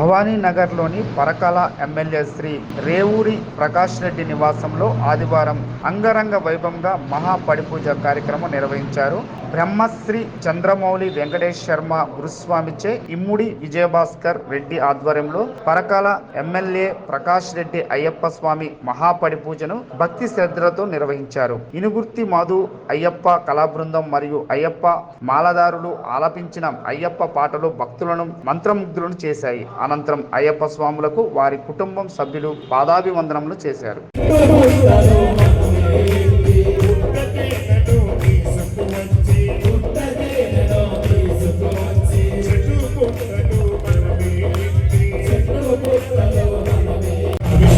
భవానీనగర్లోని Parakala MLA Shri Revuri Prakash Reddy నివాసంలో ఆదివారం అంగరంగ వైభవంగా మహాపడిపూజ కార్యక్రమం నిర్వహించారు. బ్రహ్మశ్రీ చంద్రమౌళి వెంకటేష్ శర్మ గురుస్వామిచే ఇమ్ముడి విజయభాస్కర్ రెడ్డి ఆధ్వర్యంలో పరకాల ఎమ్మెల్యే ప్రకాష్ రెడ్డి అయ్యప్ప స్వామి మహాపడిపూజను భక్తి శ్రద్ధలతో నిర్వహించారు. ఇనుగుర్తి మాధు అయ్యప్ప కళాబృందం మరియు అయ్యప్ప మాలదారులు ఆలపించిన అయ్యప్ప పాటలు భక్తులను మంత్రముగ్ధులను చేశాయి. అనంతరం అయ్యప్ప స్వాములకు వారి కుటుంబం సభ్యులు పాదాభివందనములు చేశారు.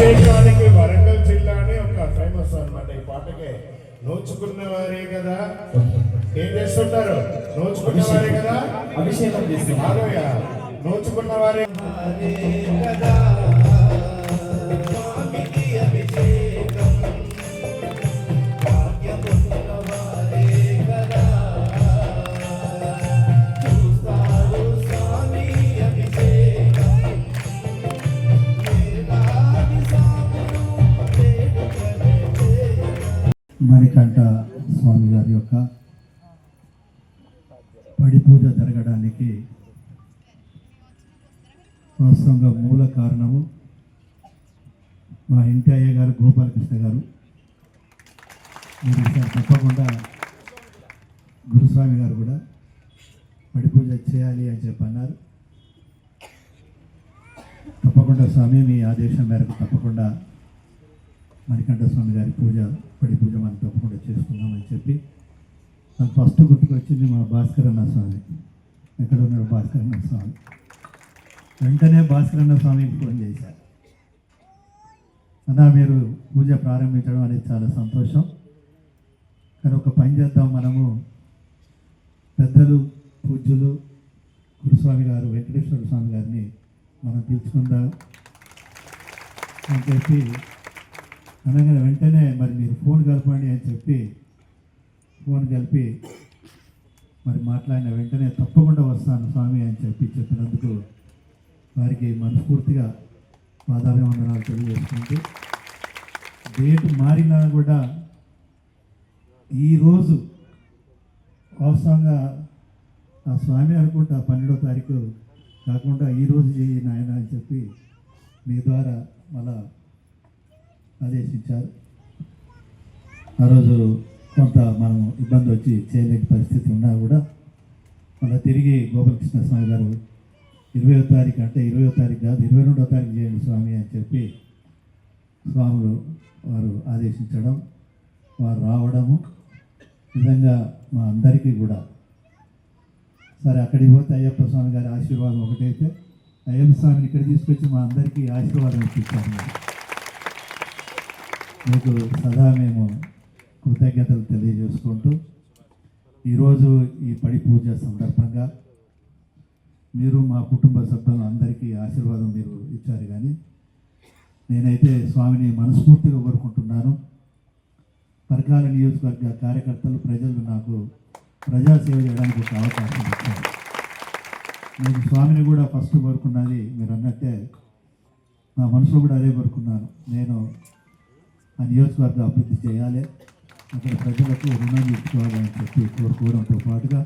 అభిషేకానికి వరంగల్ జిల్లానే ఒక ఫేమస్ అన్నమాట. ఈ పాటకే నోచుకున్న వారే కదా. ఏం చేస్తుంటారు? నోచుకున్న వారే కదా? అభిషేకం చేసి మాధవయ్య నోచుకున్న వారే మణికంఠ స్వామి గారి యొక్క పడి పూజ జరగడానికి వాస్తవంగా మూల కారణము మా ఇంటి అయ్య గారు గోపాలకృష్ణ గారు. మీరు తప్పకుండా గురుస్వామి గారు కూడా పడి పూజ చేయాలి అని చెప్పి అన్నారు. తప్పకుండా స్వామి మీ ఆదేశం మేరకు తప్పకుండా మణికంఠ స్వామి గారి పూజ పడి పూజ మనం తప్పకుండా చేసుకుందామని చెప్పి నాకు ఫస్ట్ గుర్తుకొచ్చింది మా భాస్కరన్న స్వామి. ఎక్కడ ఉన్నాడు భాస్కరన్న స్వామి? వెంటనే భాస్కరన్న స్వామికి ఫోన్ చేశారు అన్నా మీరు పూజ ప్రారంభించడం అనేది చాలా సంతోషం. కానీ ఒక పని చేద్దాం మనము. పెద్దలు పూజ్యులు గురుస్వామి గారు వెంకటేశ్వర స్వామి గారిని మనం పిలుచుకుందాం అని చెప్పి అనగానే వెంటనే మరి మీరు ఫోన్ కలపండి అని చెప్పి ఫోన్ కలిపి మరి మాట్లాడిన వెంటనే తప్పకుండా వస్తాను స్వామి అని చెప్పి చెప్పినందుకు వారికి మనస్ఫూర్తిగా పాదాభివందనాలు తెలియజేసుకుంటూ డేట్ మారినా కూడా ఈరోజు అవసరంగా ఆ స్వామి అనుకుంటా పన్నెండో తారీఖు కాకుండా ఈరోజు చేయి నాయన అని చెప్పి మీ ద్వారా మళ్ళా ఆదేశించారు. ఆ రోజు కొంత మనం ఇబ్బంది వచ్చి చేయలేని పరిస్థితి ఉన్నా కూడా మళ్ళీ తిరిగి గోపాలకృష్ణ స్వామి గారు ఇరవయో తారీఖు అంటే ఇరవయో తారీఖు కాదు ఇరవై రెండో తారీఖు చేయండి స్వామి అని చెప్పి స్వాములు వారు ఆదేశించడం వారు రావడము నిజంగా మా అందరికీ కూడా. సరే అక్కడికి పోతే అయ్యప్ప స్వామి గారి ఆశీర్వాదం ఒకటైతే అయ్యప్ప స్వామిని ఇక్కడ తీసుకొచ్చి మా అందరికీ ఆశీర్వాదం ఇప్పించారు. మీకు సదా మేము కృతజ్ఞతలు తెలియజేసుకుంటూ ఈరోజు ఈ పడి పూజ సందర్భంగా మీరు మా కుటుంబ సభ్యులు అందరికీ ఆశీర్వాదం మీరు ఇచ్చారు కానీ నేనైతే స్వామిని మనస్ఫూర్తిగా కోరుకుంటున్నాను. పరకాల నియోజకవర్గ కార్యకర్తలు ప్రజలు నాకు ప్రజాసేవ చేయడానికి ఒక అవకాశం ఇచ్చారు. నేను స్వామిని కూడా ఫస్ట్ కోరుకున్నది మీరు అన్నట్టే నా మనసులో కూడా అదే కోరుకున్నాను. నేను ఆ నియోజకవర్గ అభివృద్ధి చేయాలి. అక్కడ ప్రజలకు రుణం ఇచ్చుకోవాలని చెప్పి కోరుకోవడంతో పాటుగా